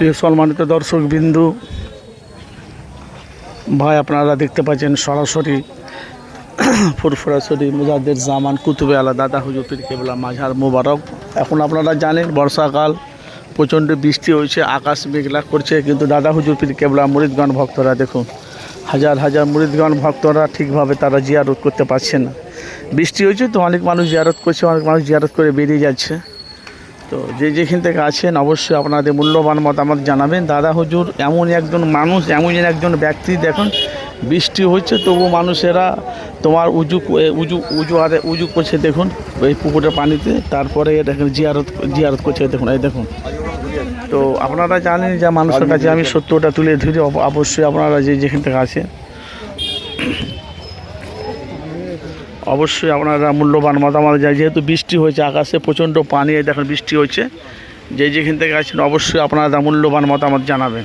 প্রিয় সম্মানিত দর্শক বিন্দু, ভাই আপনারা দেখতে পাচ্ছেন সরাসরি ফুরফুরাসরি মুজাদের জামান কুতুবে আলা দাদা হুজুর পীর কেবলা মাঝার মোবারক। এখন আপনারা জানেন বর্ষাকাল, প্রচণ্ড বৃষ্টি হয়েছে, আকাশ মেঘলা করছে, কিন্তু দাদা হুজুর পীর কেবলা মুরিদগণ ভক্তরা দেখুন, হাজার হাজার মুরিদগণ ভক্তরা ঠিকভাবে তারা জিয়ারত করতে পারছে না। বৃষ্টি হয়েছে তো অনেক মানুষ জিয়ারত করছে, অনেক মানুষ জিয়ারত করে বেরিয়ে যাচ্ছে। তো যে যেখান থেকে আছেন, অবশ্যই আপনাদের মূল্যবান মতামত জানাবেন। দাদা হুজুর, এমন একজন মানুষ, এমন একজন ব্যক্তি, দেখুন, বৃষ্টি হচ্ছে, তবু মানুষেরা তোমার উজু উজু উজু আরে, উজু করছে, দেখুন, এই পুকুরের পানিতে, তারপরে দেখুন, জিয়ারত জিয়ারত করছে, দেখুন, এই দেখুন। তো আপনারা জানেন যে মানুষের কাছে আমি সত্যটা তুলে ধরি অবশ্যই আপনারা যে যেখান থেকে আছেন অবশ্যই আপনারা মূল্যবান মতামত যায় যেহেতু বৃষ্টি হয়েছে আকাশে, প্রচণ্ড পানি দেখেন বৃষ্টি হয়েছে। যে যেখান থেকে আসছেন, অবশ্যই আপনারা মূল্যবান মতামত জানাবেন।